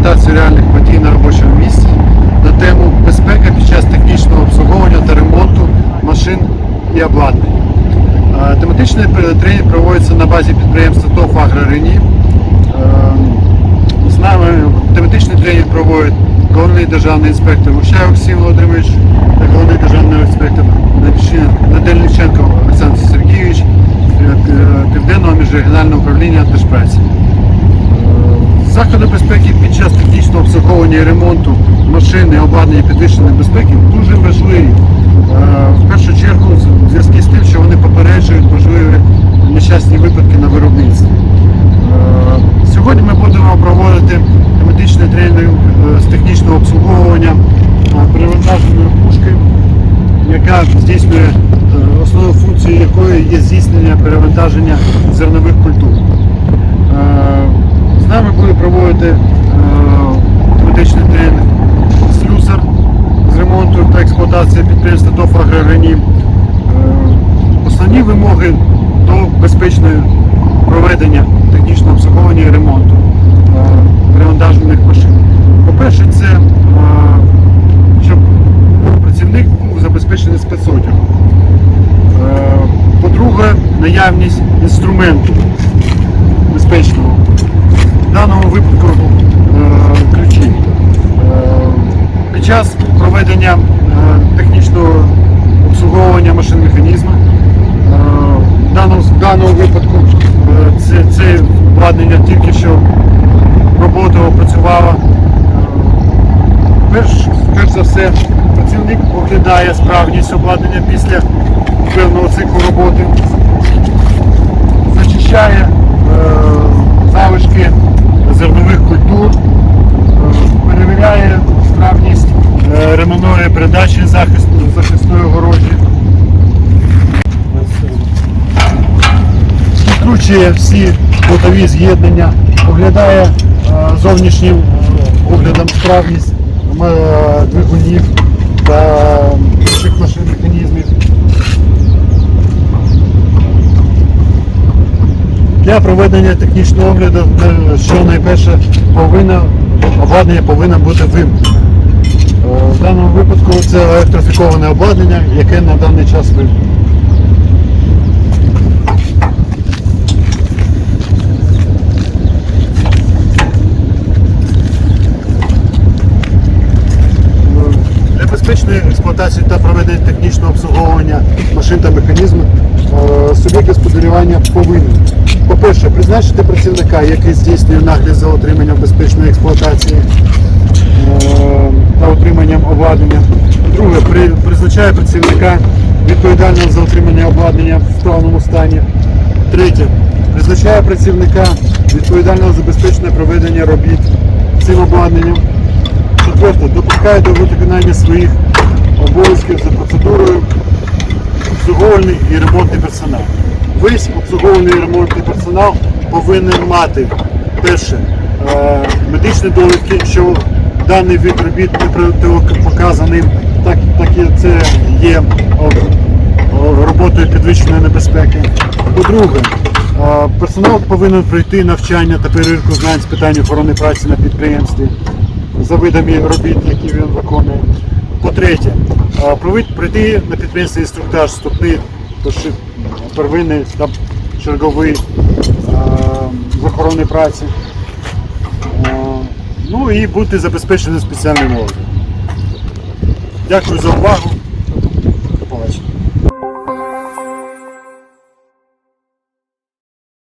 імітацію реальних подій на робочому місці на тему безпека під час технічного обслуговування та ремонту машин і обладнання. Е, тематичний тренінг проводиться на базі підприємства ТОВ «Агрорені». Е, з нами тематичний тренінг проводить головний державний інспектор Гущай Олексій Володимирович та головний державний інспектор Надельниченко Олександр Сергійович е, Південного міжрегіонального управління Держпраці. Заходи безпеки під час технічного обслуговування і ремонту машин і обладнання підвищеної безпеки дуже важливі. Е, В першу чергу в зв'язку з тим, що вони попереджують можливі нещасні випадки на виробництві. Е, Сьогодні ми будемо проводити тематичний тренінг е, з технічного обслуговування перевантаженої пушки, яка здійснює основну функцію якої є здійснення перевантаження зернових культур. З нами буде проводити медичний тренінг слюсар з ремонту та експлуатації підприємства ТОФ «Агрорені». Е, Основні вимоги до безпечного проведення технічного обслуговування і ремонту е, перевантажених машин. По-перше, це е, щоб працівник був забезпечений спецодягом. По-друге, наявність інструменту безпечного. В даному випадку е, ключі. Е, Під час проведення е, технічного обслуговування машин механізму. Е, в даному, в даному випадку е, це, це обладнання тільки що робота опрацювала. Перш, перш за все, працівник оглядає справність обладнання після певного циклу роботи, зачищає залишки зернових культур, підкручує всі ботові з'єднання, оглядає е, зовнішнім оглядом справність е, двигунів та інших машин механізмів. Для проведення технічного огляду, е, що найперше повинна, обладнання повинно бути вимкнено. В даному випадку це електрифіковане обладнання, яке на даний час вимкнено. Для безпечної експлуатації та проведення технічного обслуговування машин та механізмів е, суб'єкт господарювання повинен, по-перше, призначити працівника, який здійснює нагляд за отриманням безпечної експлуатації е, та отриманням обладнання. Друге, призначає працівника відповідального за отримання обладнання в справному стані. Третє, призначає працівника відповідального за безпечне проведення робіт цим обладнанням. Четверте, допускає до виконання своїх обов'язків за процедурою обслуговувальний і ремонтний персонал. Весь обслуговуваний і ремонтний персонал повинен мати перше медичні довідки, що даний вид робіт не протипоказаний, так, так це є роботою підвищеної небезпеки. По-друге, е, персонал повинен пройти навчання та перевірку знань з питань охорони праці на підприємстві за видами робіт, які він виконує. По-третє, пройти на підприємство інструктаж вступний, первинний там, черговий з охорони праці. Ну і бути забезпеченим спеціальним мовою. Дякую за увагу.